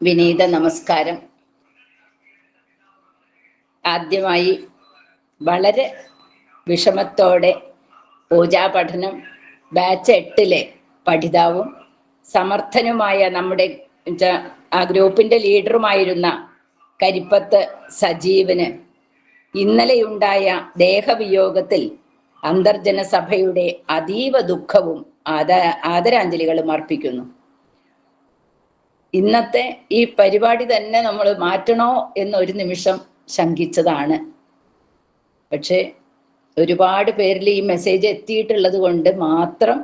വിനീത നമസ്കാരം. ആദ്യമായി വളരെ വിഷമത്തോടെ പൂജാ പഠനം ബാച്ച് എട്ടിലെ പഠിതാവും സമർത്ഥനുമായ നമ്മുടെ ആ ഗ്രൂപ്പിന്റെ ലീഡറുമായിരുന്ന കരിപ്പത്ത് സജീവന് ഇന്നലെയുണ്ടായ ദേഹവിയോഗത്തിൽ അന്തർജന സഭയുടെ അതീവ ദുഃഖവും ആദ ആദരാഞ്ജലികളും അർപ്പിക്കുന്നു. ഇന്നത്തെ ഈ പരിപാടി തന്നെ നമ്മൾ മാറ്റണോ എന്ന് ഒരു നിമിഷം ശങ്കിച്ചതാണ്. പക്ഷേ ഒരുപാട് പേരിൽ ഈ മെസ്സേജ് എത്തിയിട്ടുള്ളത് കൊണ്ട് മാത്രം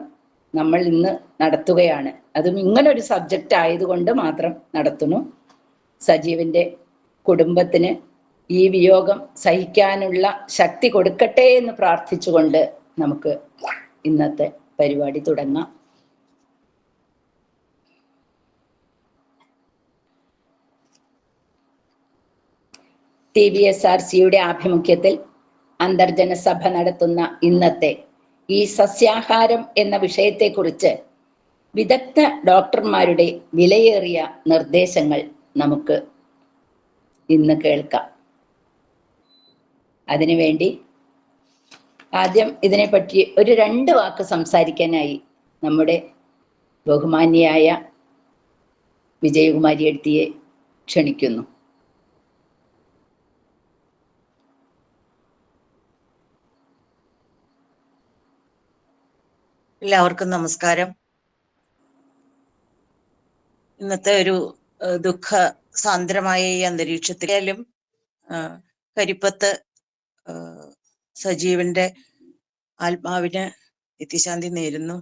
നമ്മൾ ഇന്ന് നടത്തുകയാണ്. അതും ഇങ്ങനെ ഒരു സബ്ജക്റ്റ് ആയതുകൊണ്ട് മാത്രം നടത്തുന്നു. സജീവിന്റെ കുടുംബത്തിന് ഈ വിയോഗം സഹിക്കാനുള്ള ശക്തി കൊടുക്കട്ടെ എന്ന് പ്രാർത്ഥിച്ചുകൊണ്ട് നമുക്ക് ഇന്നത്തെ പരിപാടി തുടങ്ങാം. ടി വി എസ് ആർ സിയുടെ ആഭിമുഖ്യത്തിൽ അന്തർജന സഭ നടത്തുന്ന ഇന്നത്തെ ഈ സസ്യാഹാരം എന്ന വിഷയത്തെക്കുറിച്ച് വിദഗ്ധ ഡോക്ടർമാരുടെ വിലയേറിയ നിർദ്ദേശങ്ങൾ നമുക്ക് ഇന്ന് കേൾക്കാം. അതിനുവേണ്ടി ആദ്യം ഇതിനെപ്പറ്റി ഒരു രണ്ട് വാക്ക് സംസാരിക്കാനായി നമ്മുടെ ബഹുമാന്യയായ വിജയകുമാരി എഴുത്തിയെ ക്ഷണിക്കുന്നു. എല്ലാവർക്കും നമസ്കാരം. ഇന്നത്തെ ഒരു ദുഃഖ സാന്ദ്രമായ ഈ അന്തരീക്ഷത്തിലും കരിപ്പത്ത് സജീവന്റെ ആത്മാവിന് നിത്യശാന്തി നേരുന്നു.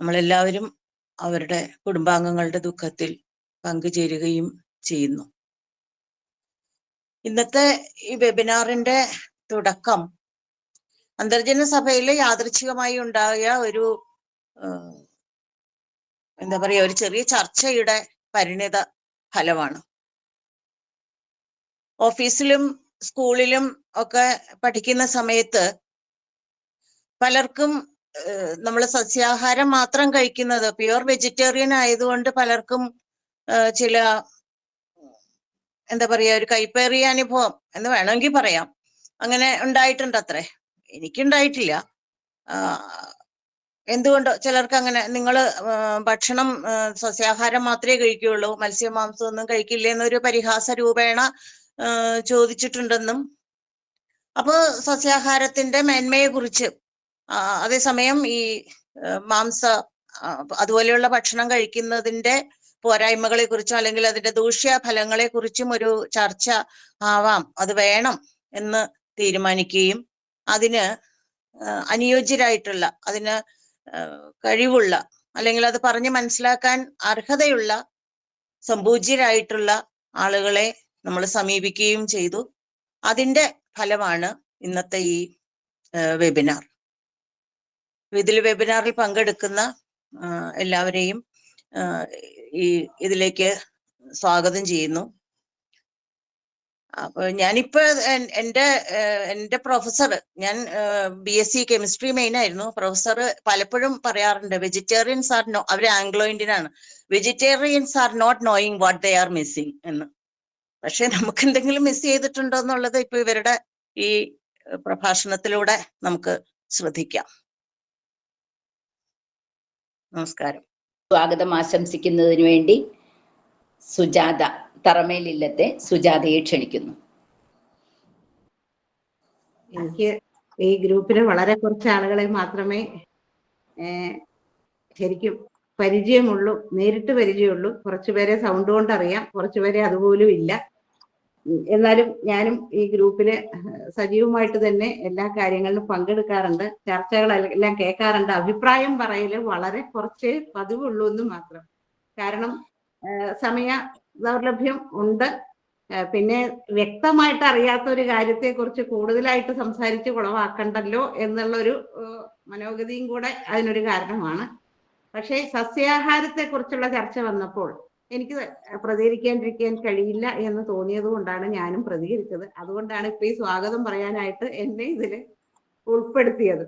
നമ്മളെല്ലാവരും അവരുടെ കുടുംബാംഗങ്ങളുടെ ദുഃഖത്തിൽ പങ്കുചേരുകയും ചെയ്യുന്നു. ഇന്നത്തെ ഈ വെബിനാറിന്റെ തുടക്കം അന്തർജന സഭയിൽ യാദൃച്ഛികമായി ഉണ്ടായ ഒരു എന്താ പറയാ ഒരു ചെറിയ ചർച്ചയുടെ പരിണിത ഫലമാണ്. ഓഫീസിലും സ്കൂളിലും ഒക്കെ പഠിക്കുന്ന സമയത്ത് പലർക്കും നമ്മൾ സസ്യാഹാരം മാത്രം കഴിക്കുന്നത് പ്യുവർ വെജിറ്റേറിയൻ ആയതുകൊണ്ട് പലർക്കും ചില എന്താ പറയാ ഒരു കൈപ്പേറിയ അനുഭവം എന്ന് വേണമെങ്കിൽ പറയാം. അങ്ങനെ ഉണ്ടായിട്ടുണ്ട് അത്രേ എനിക്കുണ്ടായിട്ടില്ല. എന്തുകൊണ്ടോ ചിലർക്ക് അങ്ങനെ നിങ്ങൾ ഭക്ഷണം സസ്യാഹാരം മാത്രമേ കഴിക്കുകയുള്ളൂ. മത്സ്യമാംസം ഒന്നും കഴിക്കില്ല എന്നൊരു പരിഹാസ രൂപേണ ചോദിച്ചിട്ടുണ്ടെന്നും. അപ്പോൾ സസ്യാഹാരത്തിന്റെ മേന്മയെ കുറിച്ച് അതേസമയം ഈ മാംസ അതുപോലെയുള്ള ഭക്ഷണം കഴിക്കുന്നതിന്റെ പോരായ്മകളെ കുറിച്ചും അല്ലെങ്കിൽ അതിന്റെ ദൂഷ്യ ഫലങ്ങളെ കുറിച്ചും ഒരു ചർച്ച ആവാം. അത് വേണം എന്ന് തീരുമാനിക്കുകയും അതിന് അനുയോജ്യരായിട്ടുള്ള അതിന് കഴിവുള്ള അല്ലെങ്കിൽ അത് പറഞ്ഞ് മനസ്സിലാക്കാൻ അർഹതയുള്ള സമ്പൂജ്യരായിട്ടുള്ള ആളുകളെ നമ്മൾ സമീപിക്കുകയും ചെയ്തു. അതിന്റെ ഫലമാണ് ഇന്നത്തെ ഈ വെബിനാർ ഇതിൽ വെബിനാറിൽ പങ്കെടുക്കുന്ന എല്ലാവരെയും ഈ ഇതിലേക്ക് സ്വാഗതം ചെയ്യുന്നു. അപ്പൊ ഞാനിപ്പോ എന്റെ എന്റെ പ്രൊഫസർ ഞാൻ B S C chemistry main ആയിരുന്നു. പ്രൊഫസർ പലപ്പോഴും പറയാറുണ്ട് വെജിറ്റേറിയൻസ് ആർ നോ അവർ ആംഗ്ലോ ഇന്ത്യൻ ആണ് vegetarians are not knowing what they are missing എന്ന്. പക്ഷെ നമുക്ക് എന്തെങ്കിലും മിസ് ചെയ്തിട്ടുണ്ടോ എന്നുള്ളത് ഇപ്പൊ ഇവരുടെ ഈ പ്രഭാഷണത്തിലൂടെ നമുക്ക് ശ്രദ്ധിക്കാം. നമസ്കാരം. സ്വാഗതം ആശംസിക്കുന്നതിന് വേണ്ടി. സുജാത. തറമേലില്ലത്തെ സുജാതയെ ക്ഷണിക്കുന്നു. എനിക്ക് ഈ ഗ്രൂപ്പിൽ വളരെ കുറച്ച് ആളുകളെ മാത്രമേ ശരിക്കും പരിചയമുള്ളൂ നേരിട്ട് പരിചയമുള്ളൂ. കുറച്ചുപേരെ സൗണ്ട് കൊണ്ട് അറിയാം കുറച്ചുപേരെ അതുപോലും ഇല്ല. എന്നാലും ഞാനും ഈ ഗ്രൂപ്പിൽ സജീവമായിട്ട് തന്നെ എല്ലാ കാര്യങ്ങളിലും പങ്കെടുക്കാറുണ്ട്. ചർച്ചകളെല്ലാം കേൾക്കാറുണ്ട്. അഭിപ്രായം പറയൽ വളരെ കുറച്ച് പതിവുള്ളൂ എന്ന് മാത്രം. കാരണം സമയ ദൗർലഭ്യം ഉണ്ട്. പിന്നെ വ്യക്തമായിട്ട് അറിയാത്ത ഒരു കാര്യത്തെ കുറിച്ച് കൂടുതലായിട്ട് സംസാരിച്ച് കുളവാക്കണ്ടല്ലോ എന്നുള്ള ഒരു ഏഹ് മനോഗതിയും കൂടെ അതിനൊരു കാരണമാണ്. പക്ഷേ സസ്യാഹാരത്തെ കുറിച്ചുള്ള ചർച്ച വന്നപ്പോൾ എനിക്ക് പ്രതികരിക്കാണ്ടിരിക്കാൻ കഴിയില്ല എന്ന് തോന്നിയത് കൊണ്ടാണ് ഞാനും പ്രതികരിച്ചത്. അതുകൊണ്ടാണ് ഇപ്പൊ ഈ സ്വാഗതം പറയാനായിട്ട് എന്നെ ഇതിൽ ഉൾപ്പെടുത്തിയത്.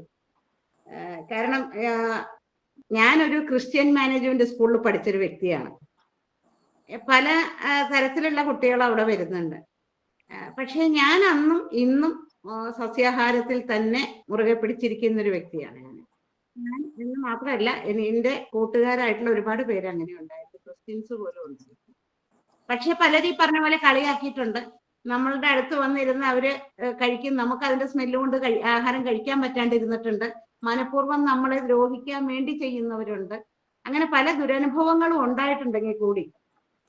കാരണം ഞാനൊരു ക്രിസ്ത്യൻ മാനേജ്മെന്റ് സ്കൂളിൽ പഠിച്ചൊരു വ്യക്തിയാണ്. പല തരത്തിലുള്ള കുട്ടികൾ അവിടെ വരുന്നുണ്ട്. പക്ഷെ ഞാൻ അന്നും ഇന്നും സസ്യാഹാരത്തിൽ തന്നെ മുറുകെ പിടിച്ചിരിക്കുന്ന ഒരു വ്യക്തിയാണ് ഞാൻ. ഞാൻ എന്ന് മാത്രമല്ല എനി- എന്റെ കൂട്ടുകാരായിട്ടുള്ള ഒരുപാട് പേര് അങ്ങനെ ഉണ്ടായിരുന്നു. ക്രിസ്ത്യൻസ് പോലും ഉണ്ട്. പക്ഷെ പലരും ഈ പറഞ്ഞ പോലെ കളിയാക്കിയിട്ടുണ്ട്. നമ്മളുടെ അടുത്ത് വന്നിരുന്ന് അവർ കഴിക്കും. നമുക്ക് അതിന്റെ സ്മെല്ല് കൊണ്ട് ആഹാരം കഴിക്കാൻ പറ്റാണ്ടിരുന്നിട്ടുണ്ട്. മനഃപൂർവം നമ്മളെ ദ്രോഹിക്കാൻ വേണ്ടി ചെയ്യുന്നവരുണ്ട്. അങ്ങനെ പല ദുരനുഭവങ്ങളും ഉണ്ടായിട്ടുണ്ടെങ്കിൽ കൂടി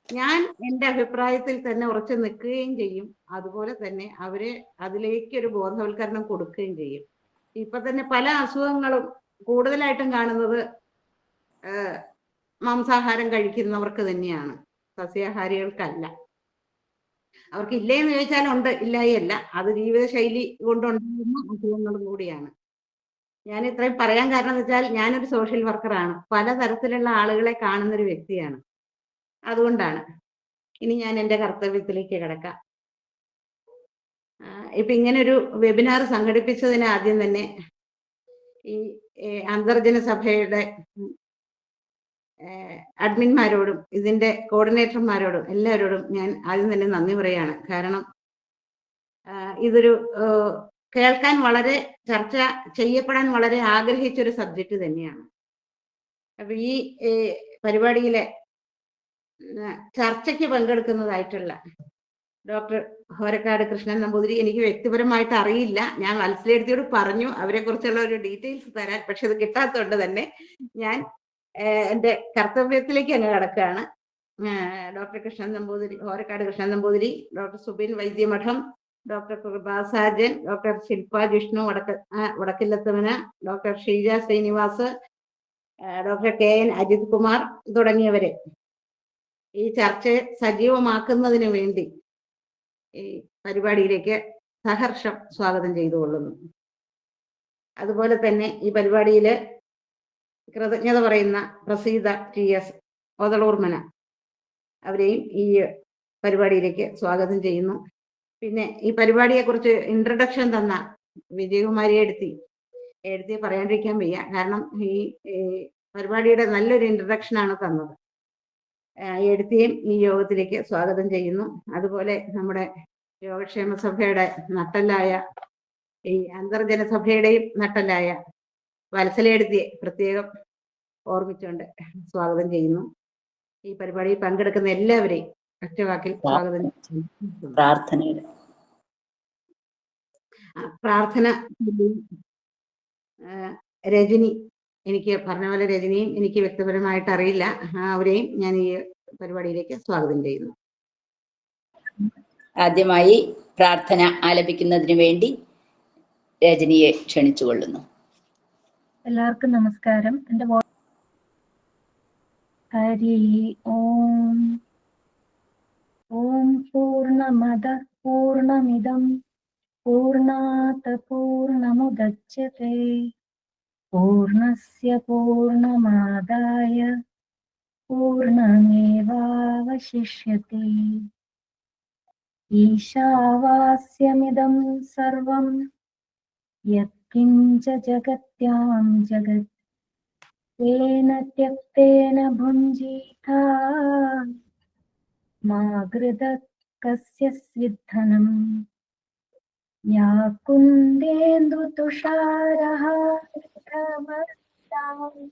ഞാൻ എന്റെ അഭിപ്രായത്തിൽ തന്നെ ഉറച്ചു നിൽക്കുകയും ചെയ്യും. അതുപോലെ തന്നെ അവർ അതിലേക്ക് ഒരു ബോധവൽക്കരണം കൊടുക്കുകയും ചെയ്യും. ഇപ്പൊ തന്നെ പല അസുഖങ്ങളും കൂടുതലായിട്ടും കാണുന്നത് മാംസാഹാരം കഴിക്കുന്നവർക്ക് തന്നെയാണ്. സസ്യാഹാരികൾക്കല്ല. അവർക്ക് ഇല്ലേ എന്ന് ചോദിച്ചാൽ ഉണ്ട് ഇല്ലായല്ല അത് ജീവിതശൈലി കൊണ്ടുണ്ടാകുന്ന അസുഖങ്ങളും കൂടിയാണ്. ഞാൻ ഇത്രയും പറയാൻ കാരണം എന്ന് വെച്ചാൽ ഞാനൊരു സോഷ്യൽ വർക്കറാണ്. പല തരത്തിലുള്ള ആളുകളെ കാണുന്ന ഒരു വ്യക്തിയാണ്. അതുകൊണ്ടാണ്. ഇനി ഞാൻ എന്റെ കർത്തവ്യത്തിലേക്ക് കിടക്കാം. ഇപ്പൊ ഇങ്ങനെ ഒരു വെബിനാർ സംഘടിപ്പിച്ചതിന് ആദ്യം തന്നെ ഈ അന്തർജന സഭയുടെ അഡ്മിന്മാരോടും ഇതിന്റെ കോർഡിനേറ്റർമാരോടും എല്ലാവരോടും ഞാൻ ആദ്യം തന്നെ നന്ദി പറയാണ് കാരണം ഇതൊരു കേൾക്കാൻ വളരെ ചർച്ച ചെയ്യപ്പെടാൻ വളരെ ആഗ്രഹിച്ച ഒരു സബ്ജക്റ്റ് തന്നെയാണ്. അപ്പൊ ഈ പരിപാടിയിലെ ചർച്ചയ്ക്ക് പങ്കെടുക്കുന്നതായിട്ടുള്ള ഡോക്ടർ ഹോരക്കാട് കൃഷ്ണൻ നമ്പൂതിരി എനിക്ക് വ്യക്തിപരമായിട്ട് അറിയില്ല. ഞാൻ വത്സലെടുത്തിയോട് പറഞ്ഞു. അവരെ കുറിച്ചുള്ള ഒരു ഡീറ്റെയിൽസ് തരാൻ പക്ഷെ അത് കിട്ടാത്തതുകൊണ്ട് തന്നെ ഞാൻ എന്റെ കർത്തവ്യത്തിലേക്ക് അങ്ങ് കടക്കുകയാണ്. Doctor Krishnan Namboothiri Horakkad Krishnan Namboothiri doctor Subin Vaidyamadham doctor Kripasajan doctor Shilpa Jishnu വടക്ക വടക്കില്ലത്തവന doctor Sheeja Srinivas doctor K N Ajith Kumar തുടങ്ങിയവരെ. ഈ ചർച്ചയെ സജീവമാക്കുന്നതിന് വേണ്ടി ഈ പരിപാടിയിലേക്ക് സഹർഷം സ്വാഗതം ചെയ്തുകൊള്ളുന്നു. അതുപോലെ തന്നെ ഈ പരിപാടിയിൽ കൃതജ്ഞത പറയുന്ന പ്രസീത ടി എസ് ഓതളൂർമന അവരെയും ഈ പരിപാടിയിലേക്ക് സ്വാഗതം ചെയ്യുന്നു. പിന്നെ ഈ പരിപാടിയെ കുറിച്ച് ഇൻട്രഡക്ഷൻ തന്ന വിജയകുമാരി എടുത്തി എഴുത്തി പറയാണ്ടിരിക്കാൻ വയ്യ. കാരണം ഈ പരിപാടിയുടെ നല്ലൊരു ഇൻട്രഡക്ഷൻ ആണ് തന്നത്. എടുത്തിയും ഈ യോഗത്തിലേക്ക് സ്വാഗതം ചെയ്യുന്നു. അതുപോലെ നമ്മുടെ യോഗക്ഷേമ സഭയുടെ നട്ടല്ലായ ഈ അന്തർജന സഭയുടെയും നട്ടലായ വത്സലയെടുത്തിയെ പ്രത്യേകം ഓർമ്മിച്ചുകൊണ്ട് സ്വാഗതം ചെയ്യുന്നു. ഈ പരിപാടിയിൽ പങ്കെടുക്കുന്ന എല്ലാവരെയും ഒറ്റവാക്കിൽ സ്വാഗതം പ്രാർത്ഥനയുടെ പ്രാർത്ഥന രജനി എനിക്ക് പറഞ്ഞ പോലെ രജനിയും എനിക്ക് വ്യക്തിപരമായിട്ട് അറിയില്ല. അവരെയും ഞാൻ ഈ പരിപാടിയിലേക്ക് സ്വാഗതം ചെയ്യുന്നു. ആദ്യമായി പ്രാർത്ഥന ആലപിക്കുന്നതിന് വേണ്ടി രജനിയെ ക്ഷണിച്ചുകൊള്ളുന്നു. എല്ലാവർക്കും നമസ്കാരം. എന്റെ ഹരി ഓം. ഓം പൂർണമത പൂർണമിതം. പൂർണാത് പൂർണമുദച്യത്തെ പൂർണ്ണസ്യ പൂർണ്ണമാദായ പൂർണ്ണമേവാവശിഷ്യത്തെ ഈശാവാസ്യമിദം സർവം यत्किञ्च जगत्यां जगत् तेन त्यक्तेन भुञ्जीथा मा गृदत् कस्य स्विद्धनम् या कुन्देन्दुतुषारहारवस्ता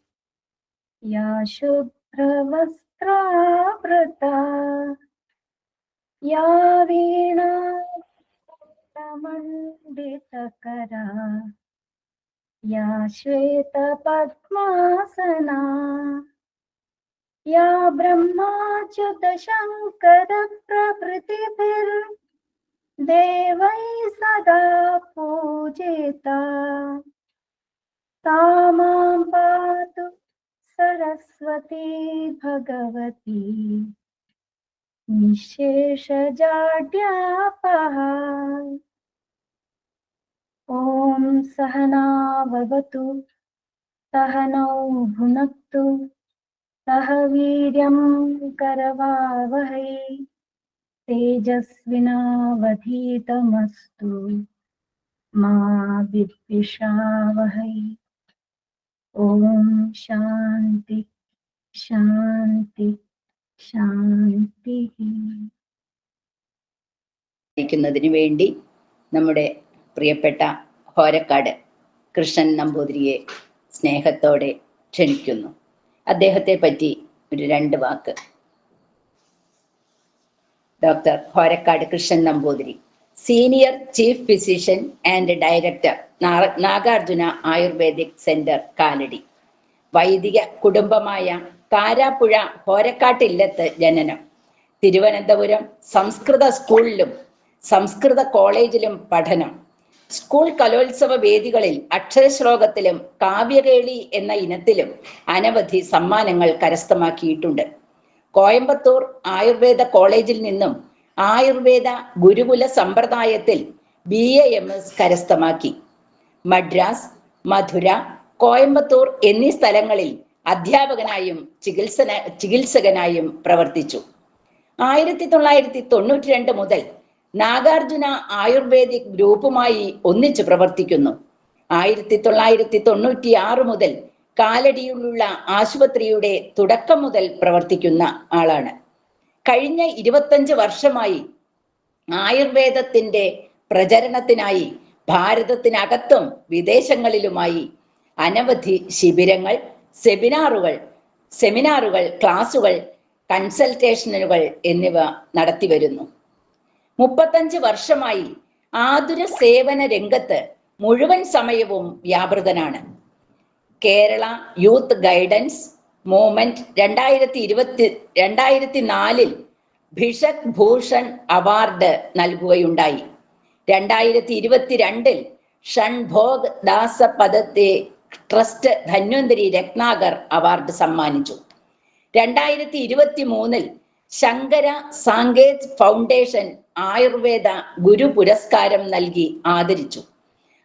या शुभ्रवस्त्रावृता। या वीणा मण्डितकरा या श्वेतपद्मासना। या ब्रह्माच्युतशङ्करप्रभृतिभिर्देवैः सदा पूजेता। सा माँ पातु सरस्वती भगवती। निःशेषजाड्यापः ॐ सहनावतु सहनौ भुनक्तु सह वीर्यं करवावहै, तेजस्विनावधीतमस्तु, मा विद्विषावहै। ഓം ശാന്തി ശാന്തി ശാന്തി. ിക്കുന്നതിന് വേണ്ടി നമ്മുടെ പ്രിയപ്പെട്ട ഹോരക്കാട് കൃഷ്ണൻ നമ്പൂതിരിയെ സ്നേഹത്തോടെ ക്ഷണിക്കുന്നു. അദ്ദേഹത്തെ പറ്റി ഒരു രണ്ട് വാക്ക്. Doctor Horakkad Krishnan Namboothiri. Senior chief physician and director Nagarjuna Ayurvedic centre Kalady. വൈദിക കുടുംബമായ കാരാപ്പുഴ ഹോരക്കാട്ടില്ലത്ത് ജനനം. തിരുവനന്തപുരം സംസ്കൃത സ്കൂളിലും സംസ്കൃത കോളേജിലും പഠനം. സ്കൂൾ കലോത്സവ വേദികളിൽ അക്ഷരശ്ലോകത്തിലും കാവ്യകേളി എന്ന ഇനത്തിലും അനവധി സമ്മാനങ്ങൾ കരസ്ഥമാക്കിയിട്ടുണ്ട്. കോയമ്പത്തൂർ ആയുർവേദ കോളേജിൽ നിന്നും ആയുർവേദ ഗുരുകുല സമ്പ്രദായത്തിൽ ബി എ എം എസ് കരസ്ഥമാക്കി. മദ്രാസ് മധുര കോയമ്പത്തൂർ എന്നീ സ്ഥലങ്ങളിൽ അധ്യാപകനായും ചികിത്സന ചികിത്സകനായും പ്രവർത്തിച്ചു. ആയിരത്തി തൊള്ളായിരത്തി തൊണ്ണൂറ്റി രണ്ട് മുതൽ നാഗാർജുന ആയുർവേദിക് ഗ്രൂപ്പുമായി ഒന്നിച്ചു പ്രവർത്തിക്കുന്നു. ആയിരത്തി തൊള്ളായിരത്തി തൊണ്ണൂറ്റി ആറ് മുതൽ കാലടിയിലുള്ള ആശുപത്രിയുടെ തുടക്കം മുതൽ പ്രവർത്തിക്കുന്ന ആളാണ്. കഴിഞ്ഞ ഇരുപത്തഞ്ച് വർഷമായി ആയുർവേദത്തിന്റെ പ്രചരണത്തിനായി ഭാരതത്തിനകത്തും വിദേശങ്ങളിലുമായി അനവധി ശിബിരങ്ങൾ സെമിനാറുകൾ സെമിനാറുകൾ ക്ലാസുകൾ കൺസൾട്ടേഷനുകൾ എന്നിവ നടത്തിവരുന്നു മുപ്പത്തഞ്ച് വർഷമായി ആതുര സേവന രംഗത്ത് മുഴുവൻ സമയവും വ്യാപൃതനാണ്. കേരള യൂത്ത് ഗൈഡൻസ് മൂവ്മെന്റ് രണ്ടായിരത്തി ഇരുപത്തി രണ്ടായിരത്തി നാലിൽ ഭിഷക് ഭൂഷൺ അവാർഡ് നൽകുകയുണ്ടായി. രണ്ടായിരത്തി ഇരുപത്തിരണ്ടിൽ ഷൺഭോഗ് ദാസ പദത്തെ ട്രസ്റ്റ് ധന്വന്തരി രത്നാകർ അവാർഡ് സമ്മാനിച്ചു. രണ്ടായിരത്തി ഇരുപത്തി മൂന്നിൽ ശങ്കര സാങ്കേത് ഫൗണ്ടേഷൻ ആയുർവേദ ഗുരു പുരസ്കാരം നൽകി ആദരിച്ചു.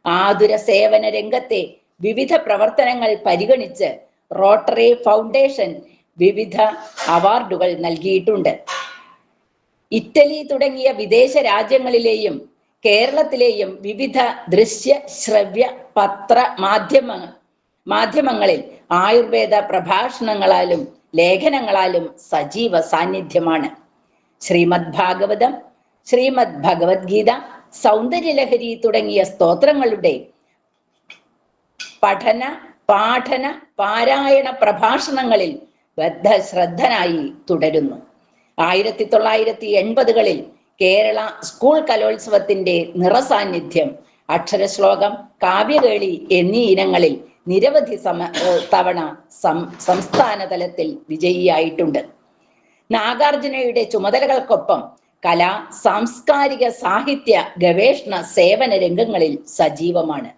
ആതുര സേവന രംഗത്തെ വിവിധ പ്രവർത്തനങ്ങൾ പരിഗണിച്ച് റോട്ടറി ഫൗണ്ടേഷൻ വിവിധ അവാർഡുകൾ നൽകിയിട്ടുണ്ട്. ഇറ്റലി തുടങ്ങിയ വിദേശ രാജ്യങ്ങളിലെയും കേരളത്തിലെയും വിവിധ ദൃശ്യ ശ്രവ്യ പത്ര മാധ്യമ മാധ്യമങ്ങളിൽ ആയുർവേദ പ്രഭാഷണങ്ങളാലും ലേഖനങ്ങളാലും സജീവ സാന്നിധ്യമാണ്. ശ്രീമദ് ഭാഗവതം ശ്രീമദ് ഭഗവത്ഗീത സൗന്ദര്യലഹരി തുടങ്ങിയ സ്തോത്രങ്ങളുടെ പഠന പാഠന പാരായണ പ്രഭാഷണങ്ങളിൽ ബദ്ധ ശ്രദ്ധനായി തുടരുന്നു. ആയിരത്തി തൊള്ളായിരത്തി എൺപതുകളിൽ കേരള സ്കൂൾ കലോത്സവത്തിന്റെ നിറസാന്നിധ്യം അക്ഷരശ്ലോകം കാവ്യകേളി എന്നീ ഇനങ്ങളിൽ നിരവധി സമ തവണ സം സംസ്ഥാന തലത്തിൽ വിജയിയായിട്ടുണ്ട്. നാഗാർജുനയുടെ ചുമതലകൾക്കൊപ്പം കലാ സാംസ്കാരിക സാഹിത്യ ഗവേഷണ സേവന രംഗങ്ങളിൽ സജീവമാണ്.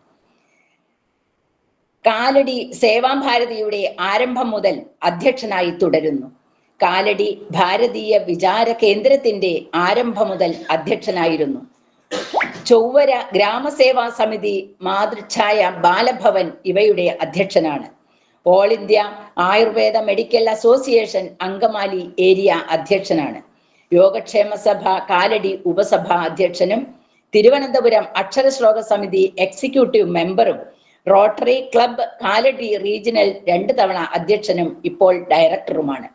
കാലടി സേവാഭാരതിയുടെ ആരംഭം മുതൽ അധ്യക്ഷനായി തുടരുന്നു. കാലടി ഭാരതീയ വിചാര കേന്ദ്രത്തിന്റെ ആരംഭം മുതൽ അധ്യക്ഷനായിരുന്നു. ചൊവ്വര ഗ്രാമസേവാ സമിതി മാതൃഛായ ബാലഭവൻ ഇവയുടെ അധ്യക്ഷനാണ്. All India Ayurveda medical association Angamaly area അധ്യക്ഷനാണ്. Yogakshema സഭ കാലടി ഉപസഭാ അധ്യക്ഷനും തിരുവനന്തപുരം അക്ഷരശ്ലോക സമിതി എക്സിക്യൂട്ടീവ് മെമ്പറും റോട്ടറി ക്ലബ് കാലടി റീജിയണൽ രണ്ട് തവണ അധ്യക്ഷനും ഇപ്പോൾ ഡയറക്ടറുമാണ്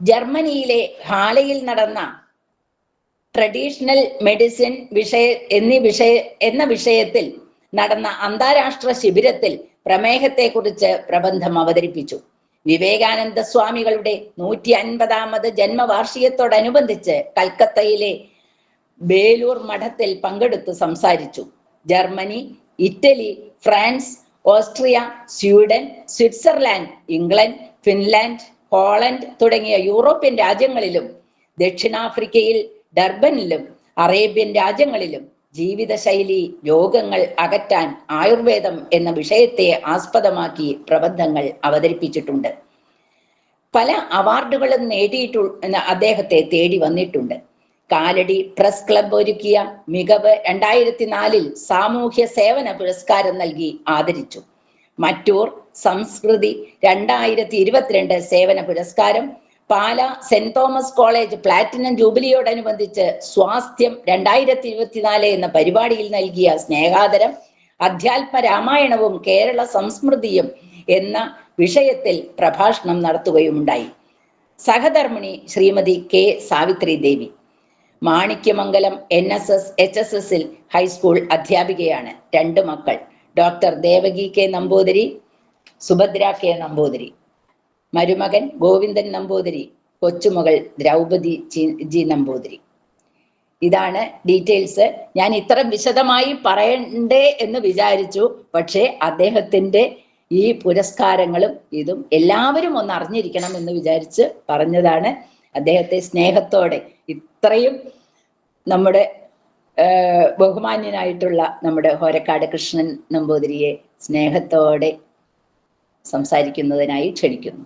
ജർമ്മനിയിലെ ഹാലയിൽ നടന്ന ട്രഡീഷണൽ മെഡിസിൻ വിഷയ എന്നീ വിഷയ എന്ന വിഷയത്തിൽ നടന്ന അന്താരാഷ്ട്ര ശിബിരത്തിൽ പ്രമേഹത്തെക്കുറിച്ച് പ്രബന്ധം അവതരിപ്പിച്ചു. വിവേകാനന്ദ സ്വാമികളുടെ നൂറ്റി അൻപതാമത് ജന്മവാർഷികത്തോടനുബന്ധിച്ച് കൽക്കത്തയിലെ ബേലൂർ മഠത്തിൽ പങ്കെടുത്ത് സംസാരിച്ചു. Germany Italy France Austria Sweden Switzerland England Finland Holland തുടങ്ങിയ യൂറോപ്യൻ രാജ്യങ്ങളിലും ദക്ഷിണാഫ്രിക്കയിൽ ഡർബനിലും അറേബ്യൻ രാജ്യങ്ങളിലും ജീവിതശൈലി രോഗങ്ങൾ അകറ്റാൻ ആയുർവേദം എന്ന വിഷയത്തെ ആസ്പദമാക്കി പ്രബന്ധങ്ങൾ അവതരിപ്പിച്ചിട്ടുണ്ട്. പല അവാർഡുകളും നേടിയിട്ടു അദ്ദേഹത്തെ തേടി വന്നിട്ടുണ്ട്. കാലടി പ്രസ് ക്ലബ് ഒരുക്കിയ മികവ് രണ്ടായിരത്തി നാലിൽ സാമൂഹ്യ സേവന പുരസ്കാരം നൽകി ആദരിച്ചു. മറ്റൂർ സംസ്കൃതി രണ്ടായിരത്തി ഇരുപത്തിരണ്ട് സേവന പുരസ്കാരം Pala saint Thomas college platinum ജൂബിലിയോടനുബന്ധിച്ച് സ്വാസ്ഥ്യം രണ്ടായിരത്തി ഇരുപത്തിനാല് എന്ന പരിപാടിയിൽ നൽകിയ സ്നേഹാദരം അധ്യാത്മ രാമായണവും കേരള സംസ്മൃതിയും എന്ന വിഷയത്തിൽ പ്രഭാഷണം നടത്തുകയുമുണ്ടായി. സഹധർമ്മിണി Shrimati K Savithri Devi Manikyamangalam N S S H S എസിൽ ഹൈസ്കൂൾ അധ്യാപികയാണ്. രണ്ട് മക്കൾ. Doctor Devaki K Namboothiri Subhadra K Namboothiri. മരുമകൻ ഗോവിന്ദൻ നമ്പൂതിരി കൊച്ചുമകൾ ദ്രൗപദി ജി- ജി നമ്പൂതിരി. ഇതാണ് ഡീറ്റെയിൽസ്. ഞാൻ ഇത്ര വിശദമായി പറയണ്ടേ എന്ന് വിചാരിച്ചു. പക്ഷേ അദ്ദേഹത്തിന്റെ ഈ പുരസ്കാരങ്ങളും ഇതും എല്ലാവരും ഒന്ന് അറിഞ്ഞിരിക്കണം എന്ന് വിചാരിച്ച് പറഞ്ഞതാണ് അദ്ദേഹത്തെ സ്നേഹത്തോടെ ഇത്രയും നമ്മുടെ ബഹുമാന്യനായിട്ടുള്ള നമ്മുടെ ഹോരക്കാട് കൃഷ്ണൻ നമ്പൂതിരിയെ സ്നേഹത്തോടെ സംസാരിക്കുന്നതിനായി ക്ഷണിക്കുന്നു.